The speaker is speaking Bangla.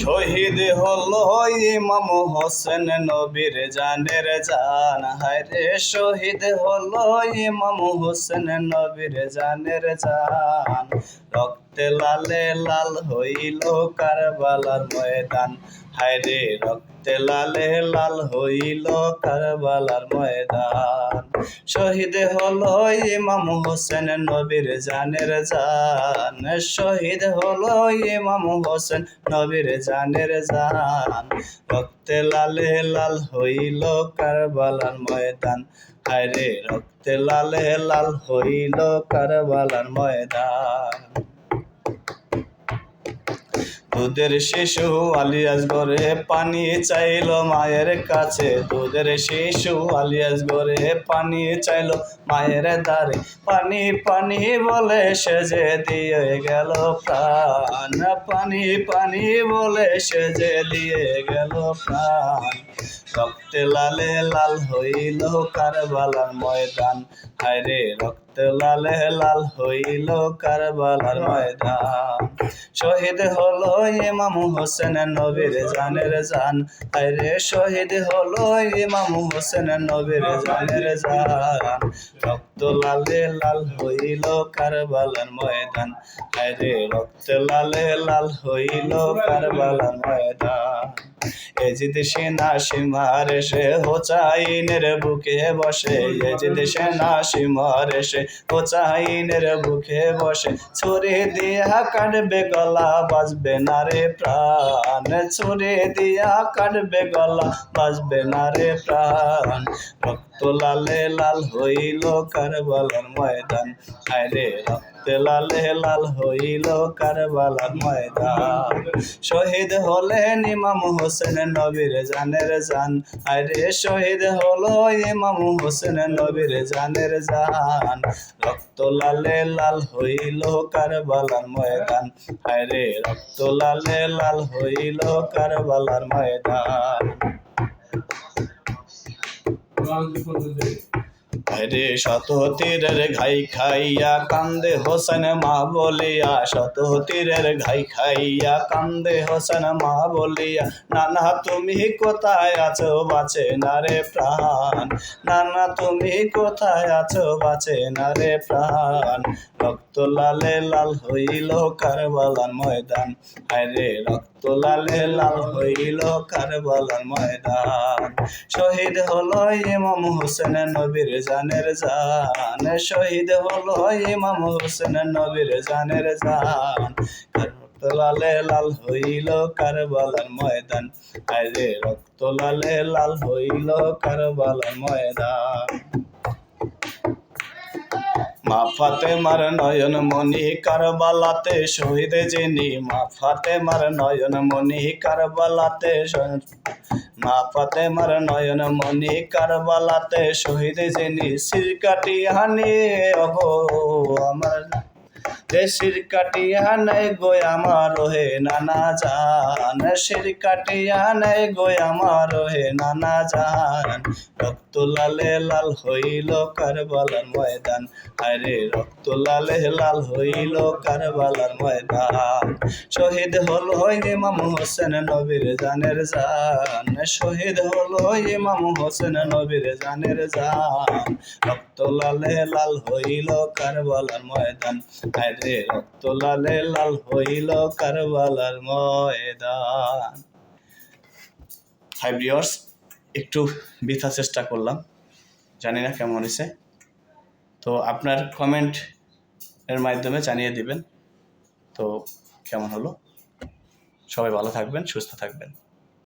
শহীদ হল ইমাম হোসেন নবীর জানের জান। হায়রে শহীদ হল ইমাম হোসেন নবীর জানের জান। রক্তে লালে লাল হইল কারবালার ময়দান। হায়রে রক্তে লালে লাল হইল কারবালার ময়দান। শহীদ হলো ইমাম হোসেন নবীর জানের জান। শহীদ হলো ইমাম হোসেন নবীর জানের জান। রক্তে লালে লাল হইল কারবালার ময়দান। হায়রে রক্তে লালে লাল হইল কারবালার ময়দান। দুধের শিশু আলিয়াস গরে পানি চাইল মায়ের কাছে। দুধের শিশু আলিয়াস গরে পানি চাইল মায়ের দ্বারে। পানি পানি বলে সে যে দিয়ে গেল প্রাণ। পানি পানি বলে সে যে দিয়ে গেল প্রাণ। রক্তে লালে লাল হইল কারবালার ময়দান। হায়রে, রক্তে লালে লাল হইল কারবালার ময়দান। শহীদ হলো ইমাম হোসেন নবীর জানের জান। হায়রে, শহীদ হলো ইমাম হোসেন নবীর জানের জান। রক্ত লালে লাল হইল কারবালার ময়দান। হায়রে, রক্ত লালে লাল হইল কারবালার ময়দান। এজিদ না সীমার, সে হোচাইনের বুকে বসে। এজি দেশে না সীমার, সে হোচাইনের বুকে বসে। ছুরি দিয়া কাটবে গলা, বাজবে না রে প্রাণ। ছুরি দিয়া কাটবে গলা, বাজবে না রে প্রাণ। লালে লাল হইল কারবালার ময়দান। হায়রে রক্ত লালে লাল হইল কারবালার ময়দান। শহীদ হলেন ইমাম হোসেন নবীর জানের জান। আরে শহীদ হলো ইমাম হোসেন নবীর জানের জান। রক্ত লালে লাল হইল কারবালার ময়দান। আরে রক্ত লালে লাল হইল কারবালার ময়দান। আরে শত তীরের ঘাই খাইয়া কান্দে হোসেন মা বলিয়া শত তীরের ঘাই খাইয়া কান্দে হোসেন মা বলিয়া, নানা তুমি কোথায় আছো? বাঁচে না রে প্রাণ। নানা তুমি কোথায় আছো? বাঁচে না রে প্রাণ। রক্ত লালে লাল হইল কারবালার ময়দান। আরে রক্ত লালে লাল হইল কারবালার ময়দান। শহীদ হলো ইমাম হোসেন নবীর জানের জান। শহীদ হলো ইমাম হোসেন নবীর জানের জান। লালে লাল হইল কারবালার ময়দান। আরে রক্ত লালে লাল হইল কারবালার ময়দান। মাফাতে ফাতেমার নয়ন মনি কারবালাতে শহীদ যিনি। মা ফাতেমার নয়ন মনি কারবালাতে মা ফাতেমার নয়ন মনি কারবালাতে শহীদ যিনি সিরকাটি হানি অগো আমার দেশির কাটিয়া নাই গো আমার হে নানা জান। শির কাটিয়া নাই গো আমার হে নানা জান। রক্ত লালে লাল হইল কারবালার ময়দান। আরে রক্ত লালে লাল হইল কারবালার ময়দান। শহীদ হলো ইমাম হোসেন নবীর জানের জান। শহীদ হলো ইমাম হোসেন নবীর জানের জান। রক্ত লালে লাল হইল কারবালার ময়দান। আরে রক্ত লালে লাল হইল কারবালার ময়দান। হাই ভিউয়ার্স একটু বৃথা চেষ্টা করলাম। জানি না কেমন হয়েছে। তো আপনার কমেন্ট এর মাধ্যমে জানিয়ে দিবেন। তো কেমন হলো? সবাই ভালো থাকবেন, সুস্থ থাকবেন।